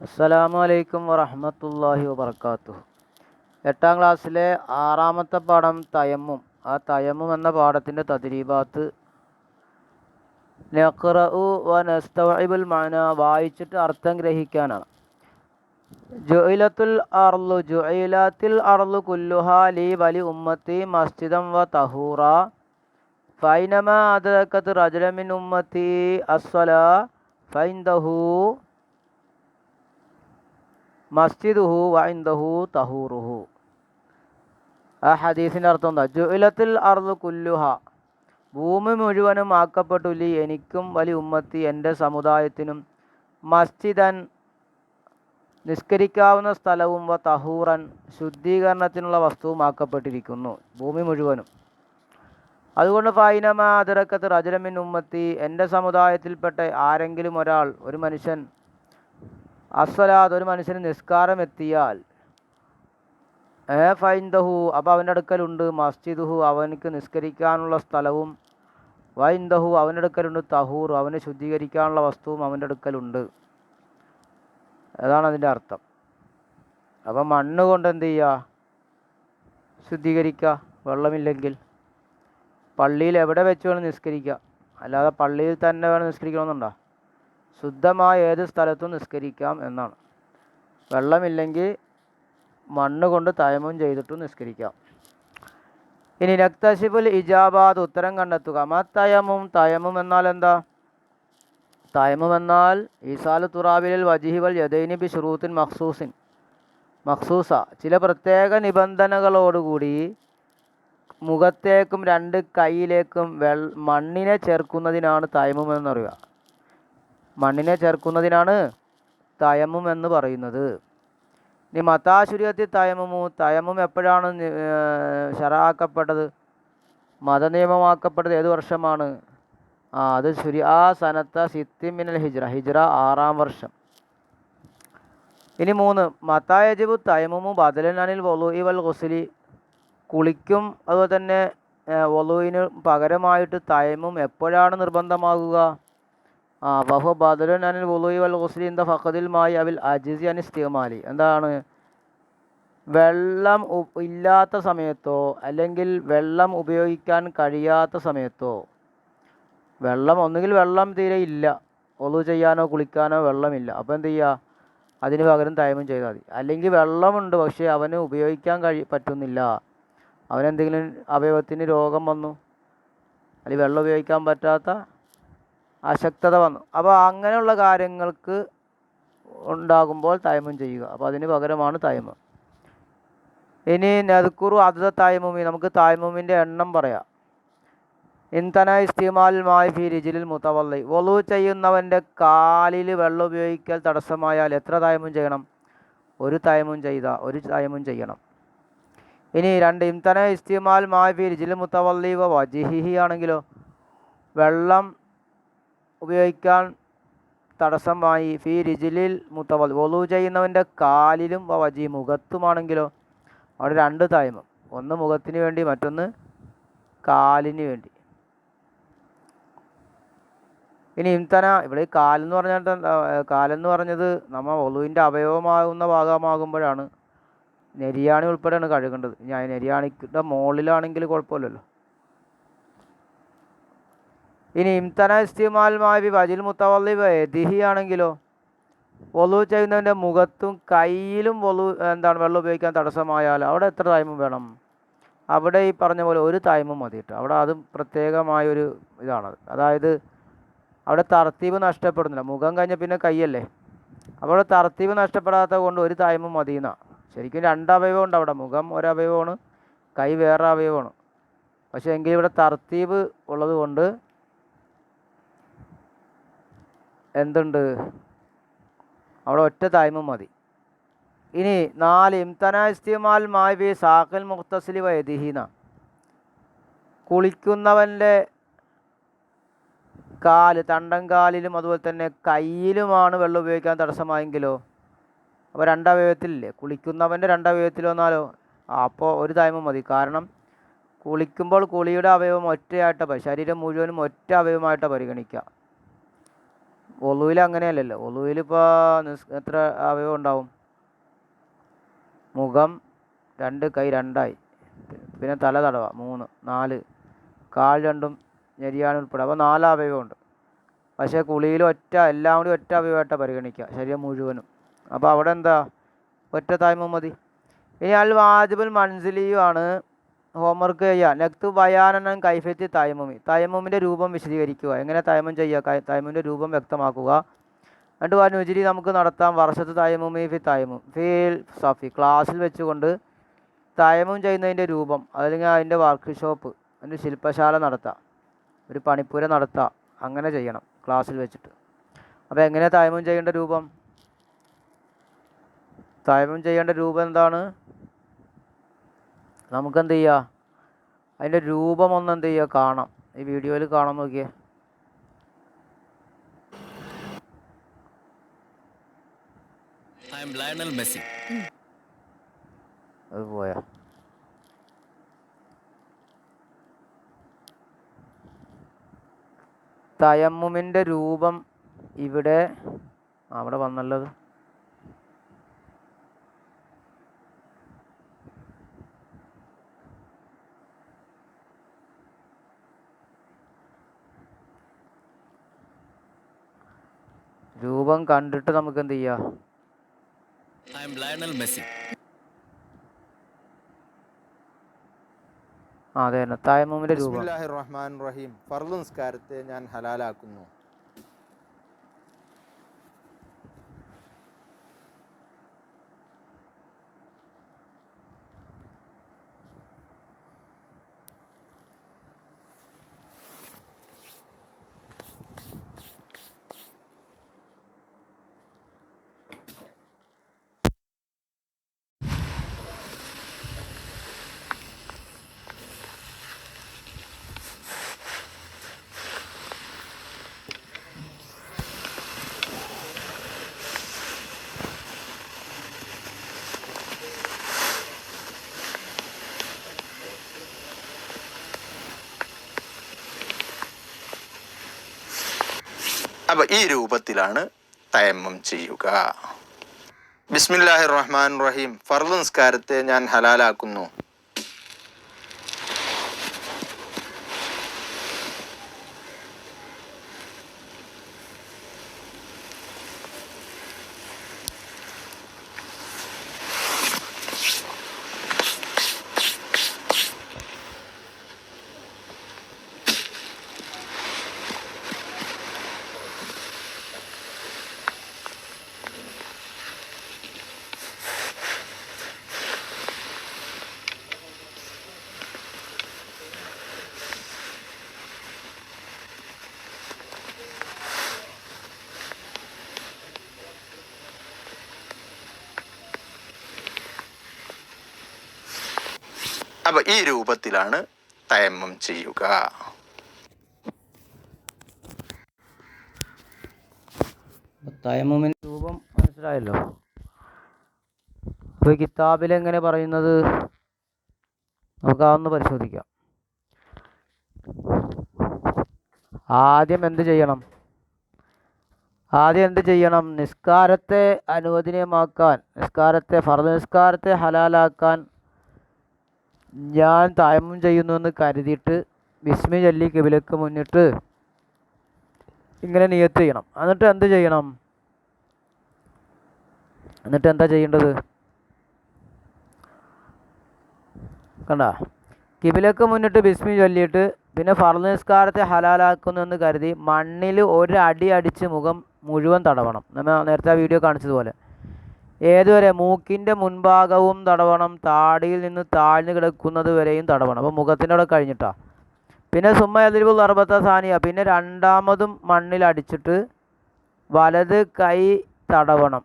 അസ്സലാമു അലൈക്കും വറഹ്മത്തുള്ളാഹി വബർക്കാത്തുഹു എട്ടാം ക്ലാസ്സിലെ ആറാമത്തെ പാഠം തയമ്മും. ആ തയമ്മും എന്ന പാഠത്തിന്റെ തദ്രീബാത്ത് നഖ്റഉ വ നസ്തവഇബുൽ മഅന വായിച്ചിട്ട് അർത്ഥം ഗ്രഹിക്കാനാണ്. ജുഇലത്തുൽ അർളു ജുഇലത്തിൽ അർളു കുല്ലുഹാ ലി വലി ഉമ്മത്തി മസ്ജിദം വ തഹൂറ. ഫൈനമ അദ്റകത് റജുല മിൻ ഉമ്മത്തി അസ്സലാ ഫൈൻദഹു മസ്ജിദുഹു വൈന്ദഹു തഹൂറുഹു. ആ ഹദീസിന്റെ അർത്ഥം എന്താ? ജുഇലത്തിൽ അർദ് കുല്ലുഹ. ഭൂമി മുഴുവനും ആക്കപ്പെട്ടു ലി എനിക്കും വലി ഉമ്മത്തി എന്റെ സമുദായത്തിനും മസ്ജിദൻ നിസ്കരിക്കാവുന്ന സ്ഥലവും വ തഹൂറൻ ശുദ്ധീകരണത്തിനുള്ള വസ്തുവും ആക്കപ്പെട്ടിരിക്കുന്നു ഭൂമി മുഴുവനും. അതുകൊണ്ട് ഫൈനമ അതിറക്കത്ത് റജലമിൻ ഉമ്മത്തി എന്റെ സമുദായത്തിൽപ്പെട്ട ആരെങ്കിലും ഒരാൾ ഒരു മനുഷ്യൻ അസ്വലാദ് ഒരു മനുഷ്യന് നിസ്കാരം എത്തിയാൽ ഏ ഫൈന്ദഹു അപ്പോൾ അവന്റെ അടുക്കലുണ്ട് മസ്ജിദുഹു അവനക്ക് നിസ്കരിക്കാനുള്ള സ്ഥലവും വൈന്ദഹു അവന്റെ അടുക്കലുണ്ട് തഹൂർ അവന് ശുദ്ധീകരിക്കാനുള്ള വസ്തുവും അവന്റെ അടുക്കലുണ്ട്. അതാണ് അതിന്റെ അർത്ഥം. അപ്പം മണ്ണ് കൊണ്ട് എന്ത് ചെയ്യുക ശുദ്ധീകരിക്കുക വെള്ളമില്ലെങ്കിൽ. പള്ളിയിൽ എവിടെ വെച്ച് വേണം നിസ്കരിക്കുക അല്ലാതെ പള്ളിയിൽ തന്നെ വേണം നിസ്കരിക്കണമെന്നുണ്ടോ? ശുദ്ധമായ ഏത് സ്ഥലത്തും നിസ്കരിക്കാം എന്നാണ്. വെള്ളമില്ലെങ്കിൽ മണ്ണ് കൊണ്ട് തയമം ചെയ്തിട്ടും നിസ്കരിക്കാം. ഇനി നക്തശിബുൽ ഇജാബാദ് ഉത്തരം കണ്ടെത്തുക. മത്തയമും തയമും? എന്നാൽ എന്താ? തയമും എന്നാൽ ഈസാൽ തുറാബിലിൽ വജിഹിവൽ യദൈനി ബി ഷുറൂത്തിൻ മഖ്സൂസിൻ. മഖ്സൂസ. ചില പ്രത്യേക നിബന്ധനകളോടുകൂടി മുഖത്തേക്കും രണ്ട് കൈയിലേക്കും വെൾ മണ്ണിനെ ചേർക്കുന്നതിനാണ് തയമും എന്നറിയുക. മണ്ണിനെ ചേർക്കുന്നതിനാണ് തയമ്മും എന്ന് പറയുന്നത്. ഇനി മതാശുര്യത്തി തയമുമു തയമം എപ്പോഴാണ് ഷറാക്കപ്പെട്ടത് മതനിയമമാക്കപ്പെട്ടത് ഏത് വർഷമാണ്? ആ അത് ശുരി ആ സനത്ത സിത്തി മിനൽ ഹിജ്ര ഹിജ്ര ആറാം വർഷം. ഇനി മൂന്ന് മത്തായജിബു തയമുമു ബദലനാനിൽ വൊലു വൽ ഗുസ്ലി കുളിക്കും അതുപോലെ തന്നെ വലുവിന് പകരമായിട്ട് തയമും എപ്പോഴാണ് നിർബന്ധമാകുക? വഹു ബദലുൻ അനിൽ വുളുയി വൽ ഗുസ്ലി ഇന്ത ഫഖദിൽ മായി അവിൽ അജിസി അനി എന്താണ്? വെള്ളം ഇല്ലാത്ത സമയത്തോ അല്ലെങ്കിൽ വെള്ളം ഉപയോഗിക്കാൻ കഴിയാത്ത സമയത്തോ വെള്ളം ഒന്നുകിൽ വെള്ളം തീരെ ഇല്ല ഒളു ചെയ്യാനോ കുളിക്കാനോ വെള്ളമില്ല അപ്പോൾ എന്ത് ചെയ്യുക അതിന് പകരം തയമം ചെയ്താൽ മതി. അല്ലെങ്കിൽ വെള്ളമുണ്ട് പക്ഷേ അവന് ഉപയോഗിക്കാൻ കഴി പറ്റുന്നില്ല. അവനെന്തെങ്കിലും അവയവത്തിന് രോഗം വന്നു? അല്ലെങ്കിൽ വെള്ളം ഉപയോഗിക്കാൻ പറ്റാത്ത അശക്തത വന്നു. അപ്പോൾ അങ്ങനെയുള്ള കാര്യങ്ങൾക്ക് ഉണ്ടാകുമ്പോൾ തയമം ചെയ്യുക. അപ്പോൾ അതിന് പകരമാണ് തയമം ഇനി നെതുക്കുറു അതത തായ്മൂമി. നമുക്ക് തായ്മൂമിന്റെ എണ്ണം പറയാം. ഇന്ധന ഇസ്തിമാൽ മായി ഫി രിജിലിൽ മുത്തവല്ലി വൊളു ചെയ്യുന്നവന്റെ കാലിൽ വെള്ളം ഉപയോഗിക്കൽ തടസ്സമായാൽ എത്ര തായ്മം ചെയ്യണം? ഒരു തായ്മം ചെയ്ത ഒരു തായ്മം ചെയ്യണം. ഇനി രണ്ട് ഇംതന ഇസ്തിമാൽ മായി ഫി രിജിലിൽ മുത്തവല്ലി വ വജിഹി ആണെങ്കിലോ? വെള്ളം ഉപയോഗിക്കാൻ തടസ്സമായി. ഫീ രിജിലിൽ മുത്തവൽ. വലു ചെയ്യുന്നവന്റെ കാലിലും വജി മുഖത്തുമാണെങ്കിലോ അവിടെ രണ്ട് തായ്മം. ഒന്ന് മുഖത്തിന് വേണ്ടി മറ്റൊന്ന് കാലിന് വേണ്ടി. ഇനി ഇംതന ഇവിടെ കാലെന്ന് പറഞ്ഞാൽ കാലെന്ന് പറഞ്ഞത് നമ്മൾ ഒളുവിന്റെ അവയവമാകുന്ന ഭാഗമാകുമ്പോഴാണ്. നെരിയാണി ഉൾപ്പെടെയാണ് കഴുകേണ്ടത്. ഞാൻ നെരിയാണിയുടെ മുകളിലാണെങ്കിൽ കുഴപ്പമില്ലല്ലോ. ഇനി ഇംതന ഇസ്തിമാൽ വജിൽ മുത്തവള്ളി ദിഹി ആണെങ്കിലോ വലു ചെയ്യുന്നതിന്റെ മുഖത്തും കയ്യിലും വലു എന്താണ് വെള്ളം ഉപയോഗിക്കാൻ തടസ്സമായാൽ അവിടെ എത്ര ടൈമും വേണം? അവിടെ ഈ പറഞ്ഞ പോലെ ഒരു ടൈമും മതി കേട്ടോ. അവിടെ അതും പ്രത്യേകമായൊരു ഇതാണത് അതായത് അവിടെ തർത്തീവ് നഷ്ടപ്പെടുന്നില്ല. മുഖം കഴിഞ്ഞ പിന്നെ കയ്യല്ലേ? അവിടെ തർത്തീവ് നഷ്ടപ്പെടാത്ത കൊണ്ട് ഒരു ടൈമും മതി എന്നാ ശരിക്കും രണ്ട് അവയവണ്ട് അവിടെ. മുഖം ഒരവയവമാണ് കൈ വേറെ അവയവമാണ്. പക്ഷേ എങ്കിൽ ഇവിടെ തർത്തീവ് ഉള്ളത് കൊണ്ട് എന്തുണ്ട്? അവിടെ ഒറ്റ തായ്മ മതി. ഇനി നാല് ഇംതനാസ്തിമാൽ മാവി സാഖൽ മുഖത്തസ്ലി വൈദിഹീന കുളിക്കുന്നവന്റെ കാൽ തണ്ടം കാലിലും അതുപോലെ തന്നെ കയ്യിലുമാണ് വെള്ളം ഉപയോഗിക്കാൻ തടസ്സമായെങ്കിലോ? അപ്പോൾ രണ്ടവയവത്തിലില്ലേ? കുളിക്കുന്നവന്റെ രണ്ടവയവത്തിൽ വന്നാലോ? അപ്പോൾ ഒരു തായ്മ മതി. കാരണം കുളിക്കുമ്പോൾ കുളിയുടെ അവയവം ഒറ്റയായിട്ട് ശരീരം മുഴുവനും ഒറ്റ അവയവമായിട്ട് പരിഗണിക്കുക. ഒലുവിൽ അങ്ങനെയല്ലല്ലോ. ഒലുവിൽ ഇപ്പോൾ നിസ് എത്ര അവയവം ഉണ്ടാവും? മുഖം രണ്ട് കൈ രണ്ടായി. പിന്നെ തല തടവ മൂന്ന് നാല്. കാൽ രണ്ടും ഞെരിയാണ് ഉൾപ്പെടെ. അപ്പോൾ നാല് അവയവമുണ്ട് പക്ഷേ കുളിയിൽ ഒറ്റ എല്ലാം കൂടി ഒറ്റ അവയവമായിട്ടാണ് പരിഗണിക്കുക ശരീരം മുഴുവനും. അപ്പോൾ അവിടെ എന്താ? ഒറ്റ തായ്മ മതി. ഇനി അൽ വാജിബുൽ മൻസിലിയും ആണ് ഹോംവർക്ക് ചെയ്യുക. നെക്ത് ബയാനനം കൈഫത്തി തയമുമി തൈമമിന്റെ രൂപം വിശദീകരിക്കുക. എങ്ങനെ തൈമം ചെയ്യുക? തൈമമിന്റെ രൂപം വ്യക്തമാക്കുക. എന്നിട്ട് വനുജിരി നമുക്ക് നടത്താം. വർഷത്ത് തയമുമി. ഫി തൈമും ഫീൽ സഫി ക്ലാസ്സിൽ വെച്ചുകൊണ്ട് തൈമം ചെയ്യുന്നതിന്റെ രൂപം അല്ലെങ്കിൽ അതിന്റെ വർക്ക്ഷോപ്പ് അതിന്റെ ശില്പശാല നടത്താം. ഒരു പണിപ്പുര നടത്താം. അങ്ങനെ ചെയ്യണം ക്ലാസ്സിൽ വെച്ചിട്ട്. അപ്പോൾ എങ്ങനെ തൈമം ചെയ്യേണ്ട രൂപം? തൈമം ചെയ്യേണ്ട രൂപം എന്താണ്? നമുക്കെന്ത് ചെയ്യുക അതിന്റെ രൂപം ഒന്ന് എന്ത് ചെയ്യുക കാണാം. ഈ വീഡിയോയിൽ കാണാൻ നോക്കിയേ. അത് പോയാ. തയമ്മുമിന്റെ രൂപം ഇവിടെ. അവിടെ വന്നല്ലോ രൂപം കണ്ടിട്ട് നമുക്ക് എന്ത് ചെയ്യാം? അതെ തന്നെ തയമ്മുമിന്റെ രൂപം. റഹ്മാൻ റഹീം. ഫർദ് നിസ്കാരത്തെ ഞാൻ ഹലാലാക്കുന്നു. അപ്പൊ ഈ രൂപത്തിലാണ് തയമ്മം ചെയ്യുക. ബിസ്മില്ലാഹി റഹ്മാൻ റഹീം. ഫർദ് നിസ്കാരത്തെ ഞാൻ ഹലാലാക്കുന്നു. അപ്പൊ ഈ രൂപത്തിലാണ് തയമ്മം ചെയ്യുക. തയമ്മുമിന്റെ രൂപം മനസ്സിലായല്ലോ. അപ്പോൾ കിതാബിൽ എങ്ങനെ പറയുന്നത്? നമുക്ക് അതൊന്ന് പരിശോധിക്കാം. ആദ്യം എന്ത് ചെയ്യണം? ആദ്യം എന്ത് ചെയ്യണം? നിസ്കാരത്തെ അനുവദനീയമാക്കാൻ നിസ്കാരത്തെ ഫർദ് നിസ്കാരത്തെ ഹലാലാക്കാൻ ഞാൻ തായമം ചെയ്യുന്നുവെന്ന് കരുതിയിട്ട് വിസ്മി ചൊല്ലി കിബിലക്ക് മുന്നിട്ട് ഇങ്ങനെ നിയത്ത് ചെയ്യണം. എന്നിട്ട് എന്ത് ചെയ്യണം? എന്നിട്ട് എന്താ ചെയ്യേണ്ടത്? കണ്ട? കിബിലക്ക് മുന്നിട്ട് ബിസ്മി ചൊല്ലിയിട്ട് പിന്നെ ഫർദ് ഹലാലാക്കുന്നു എന്ന് കരുതി മണ്ണിൽ ഒരു അടി അടിച്ച് മുഖം മുഴുവൻ തടവണം. നമ്മൾ നേരത്തെ ആ വീഡിയോ കാണിച്ചതുപോലെ. ഏതുവരെ മൂക്കിന്റെ മുൻഭാഗവും തടവണം താടിയിൽ നിന്ന് താഴ്ന്നു കിടക്കുന്നത് വരെയും തടവണം. അപ്പോൾ മുഖത്തിന്റെ അവിടെ കഴിഞ്ഞിട്ടാ. പിന്നെ സുമ്മ എതിരിവ് അറുപത്ത സാനിയ. പിന്നെ രണ്ടാമതും മണ്ണിൽ അടിച്ചിട്ട് വലത് കൈ തടവണം.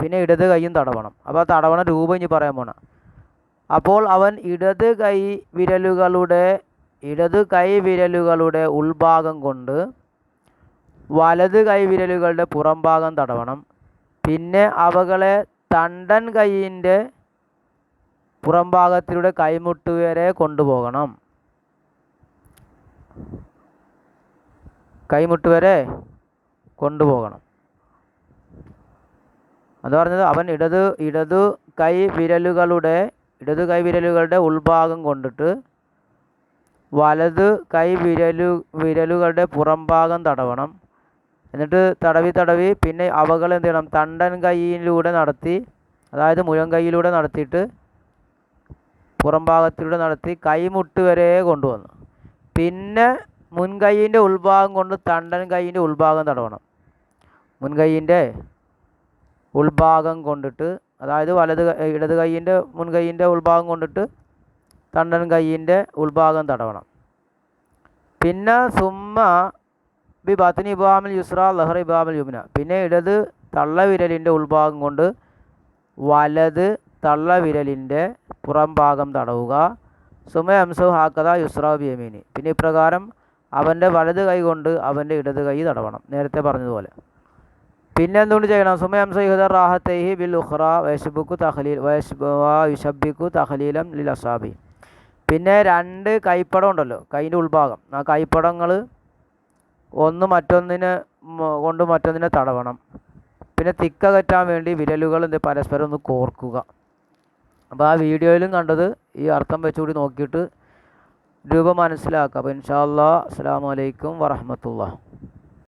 പിന്നെ ഇടത് കൈയും തടവണം. അപ്പോൾ തടവണ രൂപം ഇനി പറയാൻ പോണ. അപ്പോൾ അവൻ ഇടത് കൈ വിരലുകളുടെ ഇടത് കൈ വിരലുകളുടെ ഉൾഭാഗം കൊണ്ട് വലത് കൈ വിരലുകളുടെ പുറംഭാഗം തടവണം. പിന്നെ അവകളെ തണ്ടൻ കൈയിന്റെ പുറംഭാഗത്തിലൂടെ കൈമുട്ട് വരെ കൊണ്ടുപോകണം. കൈമുട്ട് വരെ കൊണ്ടുപോകണം. അത് പറഞ്ഞത് അവൻ ഇടത് ഇടതു കൈ വിരലുകളുടെ ഇടത് കൈ വിരലുകളുടെ ഉൾഭാഗം കൊണ്ടിട്ട് വലത് കൈ വിരലു വിരലുകളുടെ പുറംഭാഗം തടവണം. എന്നിട്ട് തടവി തടവി. പിന്നെ അവകൾ എന്ത് ചെയ്യണം? തണ്ടൻ കൈയിലൂടെ നടത്തി അതായത് മുഴം കൈയിലൂടെ നടത്തിയിട്ട് പുറം ഭാഗത്തിലൂടെ നടത്തി കൈമുട്ട് വരെ കൊണ്ടുവന്നു. പിന്നെ മുൻകൈയിന്റെ ഉൾഭാഗം കൊണ്ട് തണ്ടൻ കൈയിന്റെ ഉൾഭാഗം തടവണം. മുൻകൈയിന്റെ ഉൾഭാഗം കൊണ്ടിട്ട് അതായത് വലത് ഇടത് കൈയിന്റെ മുൻകൈയിന്റെ ഉൾഭാഗം കൊണ്ടിട്ട് തണ്ടൻ കൈയിന്റെ ഉൾഭാഗം തടവണം. പിന്നെ സുമ്മ ബി ബത്തിനി ഇബാമിൽ യുസ്ര ലഹർ ഇബാമിൽ യുമിന. പിന്നെ ഇടത് തള്ളവിരലിന്റെ ഉൾഭാഗം കൊണ്ട് വലത് തള്ളവിരലിന്റെ പുറം ഭാഗം തടവുക. സുമ അംസു ഹാക്കത യുസ്ര ബിയമീനി. പിന്നെ ഇപ്രകാരം അവന്റെ വലത് കൈ കൊണ്ട് അവന്റെ ഇടത് കൈ തടവണം. നേരത്തെ പറഞ്ഞതുപോലെ. പിന്നെ എന്തുകൊണ്ട് ചെയ്യണം? സുമ അംസ യുഹദ റാഹത്തൈഹി ബിൽ ഉഖ്റ വയഷ്ബുക്കു തഹലീൽ വയഷ്ബിക്കു തഹലീലം ലിൽ അസാബി പിന്നെ രണ്ട് കൈപ്പടം ഉണ്ടല്ലോ കൈന്റെ ഉൾഭാഗം. ആ കൈപ്പടങ്ങൾ ഒന്ന് മറ്റൊന്നിനെ കൊണ്ട് മറ്റൊന്നിനെ തടവണം. പിന്നെ തിക്ക കറ്റാൻ വേണ്ടി വിരലുകൾ എന്ത് പരസ്പരം ഒന്ന് കോർക്കുക. അപ്പോൾ ആ വീഡിയോയിലും കണ്ടത് ഈ അർത്ഥം വെച്ചുകൂടി നോക്കിയിട്ട് രൂപം മനസ്സിലാക്കുക. അപ്പോൾ ഇൻഷാ അല്ലാ അസ്സാം വലൈക്കും വറഹമത്തുള്ള